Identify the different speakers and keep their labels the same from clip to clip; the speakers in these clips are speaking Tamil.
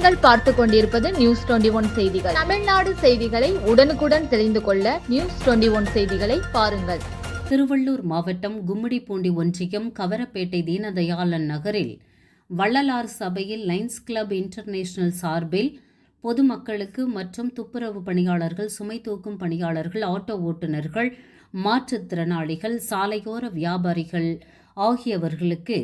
Speaker 1: பார்த்து கொண்டிருப்பது நியூஸ் டுவெண்டி ஒன் செய்திகள். தமிழ்நாடு செய்திகளை உடனுக்குடன் தெரிந்து கொள்ள நியூஸ் டுவெண்டி ஒன் செய்திகளை பாருங்கள்.
Speaker 2: திருவள்ளூர் மாவட்டம் கும்மிடிப்பூண்டி ஒன்றியம் கவரப்பேட்டை தீனதயாளன் நகரில் வள்ளலார் சபையில் லைன்ஸ் கிளப் இன்டர்நேஷனல் சார்பில் பொதுமக்களுக்கு மற்றும் துப்புரவு பணியாளர்கள் சுமை தூக்கும் பணியாளர்கள் ஆட்டோ ஓட்டுநர்கள் மாற்றுத்திறனாளிகள் சாலையோர வியாபாரிகள் ஆகியவர்களுக்கு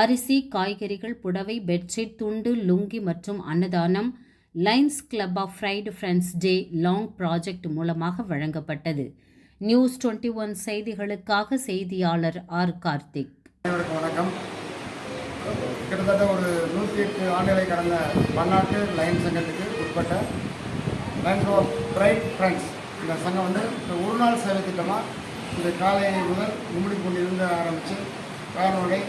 Speaker 2: அரிசி காய்கறிகள் புடவை பெட்ஷீட் துண்டு லுங்கி மற்றும் அன்னதானம் Lions Club of Friday friends day long project மூலமாக வழங்கப்பட்டது. நியூஸ் டுவெண்ட்டி ஒன் செய்திகளுக்காக செய்தியாளர் ஆர். கார்த்திக்.
Speaker 3: வணக்கம். கிட்டத்தட்ட ஒரு நூற்றி எட்டு ஆண்டுகளை கடந்த பன்னாட்டு லைன் சங்கத்துக்கு உட்பட்ட லைன்ஸ் ஆஃப் பிரைட் ஃப்ரெண்ட்ஸ் இந்த சங்கம் வந்து இந்த ஒரு நாள் சேவை திட்டமாக இந்த காலை முதல் கும்மிடிப்பூண்டிலிருந்து ஆரம்பித்து காரனோடை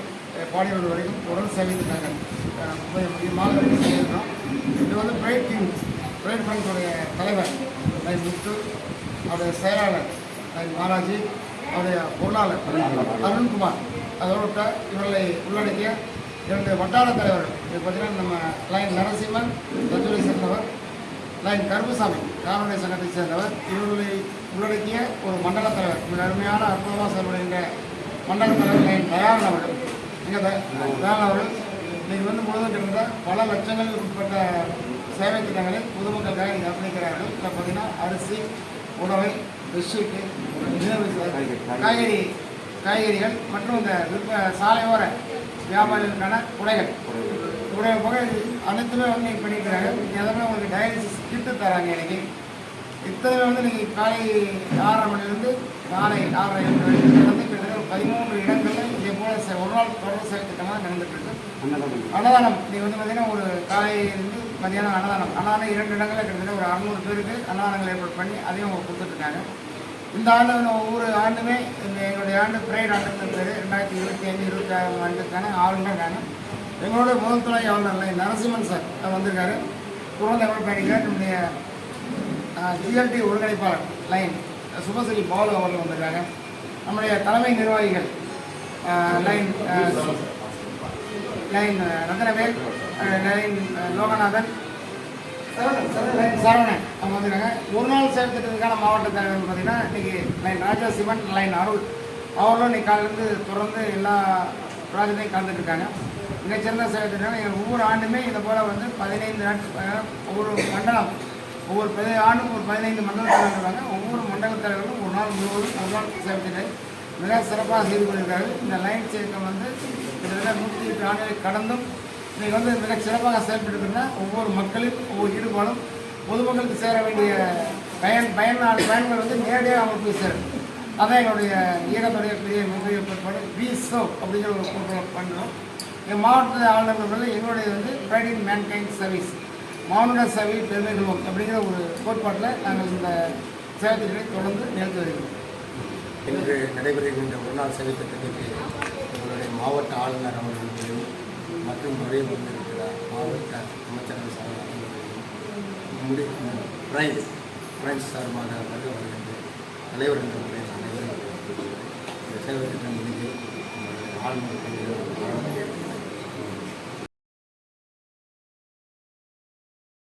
Speaker 3: பாடியவர்கள் வரைக்கும் உடல் சேவை திட்டங்கள் அஹ், முப்பது இது வந்து பிரைட் கிங் பிரைட் பேங்குடைய தலைவர் லை முத்து அவருடைய செயலாளர் லை மாராஜி அவருடைய பொருளாளர் அருண்குமார். அதோடு விட்ட இவர்களை உள்ளடக்கிய இரண்டு வட்டார தலைவர்கள். இது பார்த்தீங்கன்னா நம்ம லைன் நரசிம்மன் தஜுரை சேர்ந்தவர் லைன் கருப்புசாமி காரனுடைய சங்கத்தை சேர்ந்தவர். இவர்களை உள்ளடக்கிய ஒரு மண்டல தலைவர். மிக அருமையான அற்புதமாக செயல்படுகின்ற மண்டல தலைவர் லைன் தயாரன் அவர்கள் இங்கே தயாரன் இன்றைக்கி வந்து முழுவதும் கிட்டத்தட்ட பல லட்சங்களுக்கு உட்பட்ட சேவை திட்டங்களை பொதுமக்களுக்காக இங்கே அர்ப்பணிக்கிறார்கள். இதில் பார்த்தீங்கன்னா அரிசி உணவை பெட்ஷீட்டு காய்கறி காய்கறிகள் மற்றும் இந்த விற்ப சாலையோர வியாபாரிகளுக்கான குடைகள் குடை போக அனைத்துமே வந்து நீங்கள் பண்ணிக்கிறாங்க எதனா உங்களுக்கு டயாலிசிஸ் கிட்டு தராங்க இன்றைக்கி இத்தனை வந்து நீங்கள் காலை ஆறரை மணிலேருந்து காலை ஆறரை ஏழு வரைக்கும் கிட்டத்தட்ட ஒரு பதிமூன்று இடங்களில் செ- ஒரு நாள் தொடர் செயல் திட்டமாக நடந்துட்டு இருக்கு. அன்னதானம். நீங்கள் வந்து பார்த்தீங்கன்னா ஒரு காலையிலிருந்து மதியானம் அன்னதானம். அன்னதானம் இரண்டு இடங்களில் கிட்டத்தட்ட ஒரு அறநூறு பேருக்கு அன்னதானங்கள் ஏற்பாடு பண்ணி அதையும் அவங்க கொடுத்துட்ருக்காங்க. இந்த ஆண்டு ஒவ்வொரு ஆண்டுமே இந்த எங்களுடைய ஆண்டு பிரைட் ஆண்டு பேர் ரெண்டாயிரத்தி இருபத்தி ஐந்து இருபத்தி ஆறாம் ஆண்டுக்கான ஆளுநருக்கான எங்களுடைய முதல் துணை ஆளுநர் நரசிம்மன் சார் வந்திருக்காரு. எவ்வளோ பயணிக்கிறார். நம்முடைய ஜிஎல்டி ஒருங்கிணைப்பாளர் லைன் சுபஸ்ரீ பாலு அவர்கள் வந்திருக்காங்க. நம்முடைய தலைமை நிர்வாகிகள் லைன் லைன் அஹ், ரத்னவேல் லைன் லோகநாதன். சரவணன் அவங்க வந்துருக்காங்க. ஒரு நாள் சேவை திட்டத்துக்கான மாவட்ட தலைவர் பார்த்தீங்கன்னா இன்றைக்கி லைன் ராஜா சிவன் லைன் அருள். அவர்களும் இன்னைக்கு காலையிலேருந்து தொடர்ந்து எல்லா ப்ராஜெக்டையும் கலந்துட்டுருக்காங்க. மிகச்சிறந்த சேவை எங்கள் ஒவ்வொரு ஆண்டுமே இதை போல் வந்து பதினைந்து நாட்கள் ஒவ்வொரு மண்டலம் ஒவ்வொரு பதி ஆண்டும் ஒரு பதினைந்து மண்டல தலைவர் இருக்காங்க ஒவ்வொரு மண்டல தலைவர்களும் ஒரு நாள் முழுவதும் ஒரு நாள் சேவை மிக சிறப்பாக செய்து கொண்டிருக்கிறார்கள். இந்த லைன் இயக்கம் வந்து கிட்டத்தட்ட நூற்றி எட்டு ஆண்டுகளை கடந்தும் இன்றைக்கி வந்து மிக சிறப்பாக செயல்பட்டுருக்குன்னா ஒவ்வொரு மக்களும் ஒவ்வொரு ஈடுபாடும் பொதுமக்களுக்கு சேர வேண்டிய பயன் பயனாளி பயன்கள் வந்து நேரடியாக அவங்களுக்கு போய் சேரும். அதான் எங்களுடைய இயக்கத்துடைய பெரிய மிகப்பெரிய கோட்பாடு. வி சோ அப்படிங்கிற ஒரு கூட்டம் பண்ணுறோம் எங்கள் மாவட்ட ஆளுநர்கள் வந்து எங்களுடைய வந்து ப்ரைட் இன் மேன்கைண்ட் சர்வீஸ் மானுட சேவை பெருமை அப்படிங்கிற ஒரு கோட்பாட்டில் நாங்கள் இந்த சேவை தொடர்ந்து நிகழ்த்தி வருகிறோம்.
Speaker 4: இன்று நடைபெறுகின்ற ஒருநாள் சேவை திட்டத்திற்கு எங்களுடைய மாவட்ட ஆளுநர் அவர்களுடையும் மற்றும் நுழைய வந்திருக்கிறார் மாவட்ட அமைச்சர்கள் சார்பாக முடி பிரைஸ் பிரைஸ் சார்பாக வருக வருகின்ற தலைவர் என்ற முறையில் அனைவரும் இந்த சேவை திட்டம் முடிந்து எங்களுடைய ஆளுநர்